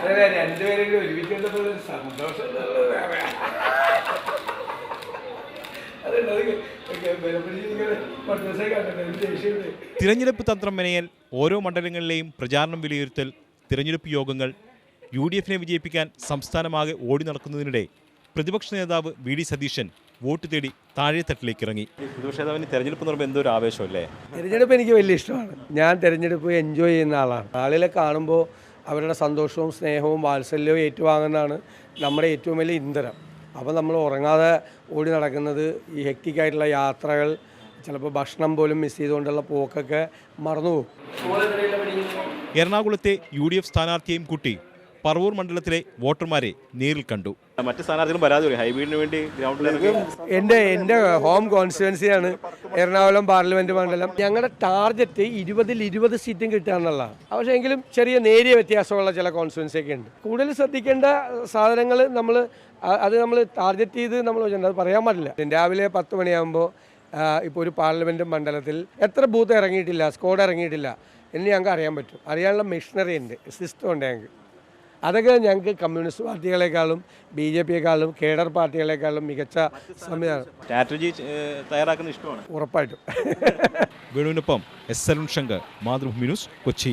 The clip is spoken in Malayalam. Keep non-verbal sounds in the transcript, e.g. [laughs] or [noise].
അതെ രണ്ടുപേരും സന്തോഷം തിരഞ്ഞെടുപ്പ് തന്ത്രം മെനയൽ ഓരോ മണ്ഡലങ്ങളിലെയും പ്രചാരണം വിലയിരുത്തൽ തിരഞ്ഞെടുപ്പ് യോഗങ്ങൾ യു ഡി എഫിനെ വിജയിപ്പിക്കാൻ സംസ്ഥാനമാകെ ഓടി നടക്കുന്നതിനിടെ പ്രതിപക്ഷ നേതാവ് വി ഡി സതീശൻ വോട്ട് തേടി താഴെത്തട്ടിലേക്ക് ഇറങ്ങി. തെരഞ്ഞെടുപ്പ് എന്ന് പറയുമ്പോൾ എന്തോ ഒരു ആവേശമല്ലേ? തെരഞ്ഞെടുപ്പ് എനിക്ക് വലിയ ഇഷ്ടമാണ്. ഞാൻ തെരഞ്ഞെടുപ്പ് എൻജോയ് ചെയ്യുന്ന ആളാണ്. ആളുകളെ കാണുമ്പോൾ അവരുടെ സന്തോഷവും സ്നേഹവും വാത്സല്യവും ഏറ്റുവാങ്ങുന്നതാണ് നമ്മുടെ ഏറ്റവും വലിയ ഇന്ധനം. അപ്പോൾ നമ്മൾ ഉറങ്ങാതെ ഓടി നടക്കുന്നത് ഈ ഹെക്റ്റിക്കായിട്ടുള്ള യാത്രകൾ ചിലപ്പോൾ ഭക്ഷണം പോലും മിസ് ചെയ്തുകൊണ്ടുള്ള പോക്കൊക്കെ മറന്നുപോകും. എറണാകുളത്തെ യു ഡി എഫ് സ്ഥാനാർത്ഥിയെയും കൂട്ടി പറവൂർ മണ്ഡലത്തിലെ വോട്ടർമാരെ നേരിൽ കണ്ടു. മറ്റു സ്ഥാനാർത്ഥികളും പരാതി ഹൈബ്രിഡിന് വേണ്ടി ഗ്രൗണ്ടിലേക്ക് എന്റെ എന്റെ ഹോം കോൺസ്റ്റിറ്റുവൻസിയാണ് എറണാകുളം പാർലമെന്റ് മണ്ഡലം. ഞങ്ങളുടെ ടാർഗറ്റ് ഇരുപതിൽ ഇരുപത് സീറ്റും കിട്ടുക എന്നുള്ളതാണ് പക്ഷേ എങ്കിലും ചെറിയ നേരിയ വ്യത്യാസമുള്ള ചില കോൺസ്റ്റിറ്റുവൻസിയൊക്കെ ഉണ്ട്. കൂടുതൽ ശ്രദ്ധിക്കേണ്ട സാധനങ്ങൾ നമ്മൾ അത് നമ്മൾ ടാർഗറ്റ് ചെയ്ത് നമ്മൾ അത് പറയാൻ പാടില്ല. രാവിലെ പത്ത് മണിയാകുമ്പോൾ ഇപ്പോൾ ഒരു പാർലമെന്റ് മണ്ഡലത്തിൽ എത്ര ബൂത്ത് ഇറങ്ങിയിട്ടില്ല സ്കോഡ് ഇറങ്ങിയിട്ടില്ല എന്ന് ഞങ്ങൾക്ക് അറിയാൻ പറ്റും. അറിയാനുള്ള മെഷീനറി ഉണ്ട് സിസ്റ്റം ഉണ്ട് ഞങ്ങൾക്ക് അതൊക്കെ ഞങ്ങൾക്ക് കമ്മ്യൂണിസ്റ്റ് പാർട്ടികളെക്കാളും ബി ജെ പിയെക്കാളും കേഡർ പാർട്ടികളെക്കാളും മികച്ച സംവിധാനം. സ്ട്രാറ്റജി തയ്യാറാക്കുന്ന ഇഷ്ടമാണ്. ഉറപ്പായിട്ടും. [laughs] വേണുവിനൊപ്പം എസ് അരുൺ ശങ്കർ മാതൃഭൂമി ന്യൂസ് കൊച്ചി.